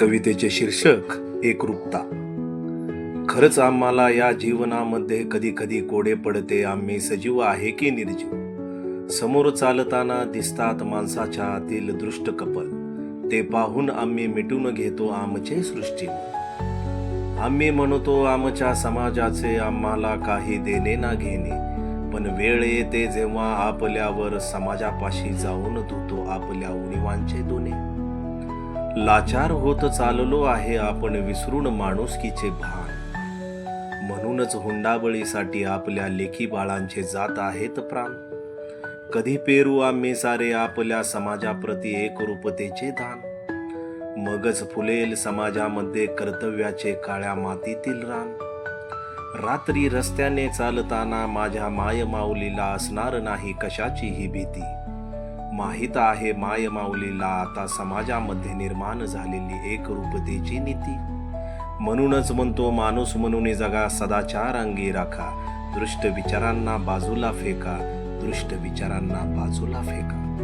कवितेचे शीर्षक एकरूपता. खरंच आम्हाला या जीवनामध्ये कधी कधी कोडे पडते आम्ही सजीव आहे की निर्जीव? समोर चालताना दिसतात माणसाच्या आतील दृष्ट कपल. ते पाहून आम्ही मिटून घेतो आमचे सृष्टी. आम्ही म्हणतो आमच्या समाजाचे आम्हाला काही देणे ना घेणे पण वेळ येते जेव्हा आपल्यावर समाजापाशी जाऊन धुतो आपल्या उणीवांचे दोने लाचार होत चाललो आहे आपण विसरून माणुसकीचे भान. म्हणूनच हुंडाबळीसाठी आपल्या लेखी बाळांचे जात आहेत प्राण. कधी पेरू आम्ही सारे आपल्या समाजाप्रती एकरूपतेचे दान. मगच फुलेल समाजामध्ये कर्तव्याचे काळ्या मातीतील रान. रात्री रस्त्याने चालताना माझ्या मायमाऊलीला असणार नाही कशाचीही भीती. माहीत आहे माय माऊलीला आता समाजामध्ये निर्माण झालेली एकरूपतेची नीती. म्हणूनच म्हणतो माणूस म्हणून जगा सदाचार अंगी राखा. दृष्ट विचारांना बाजूला फेका दृष्ट विचारांना बाजूला फेका.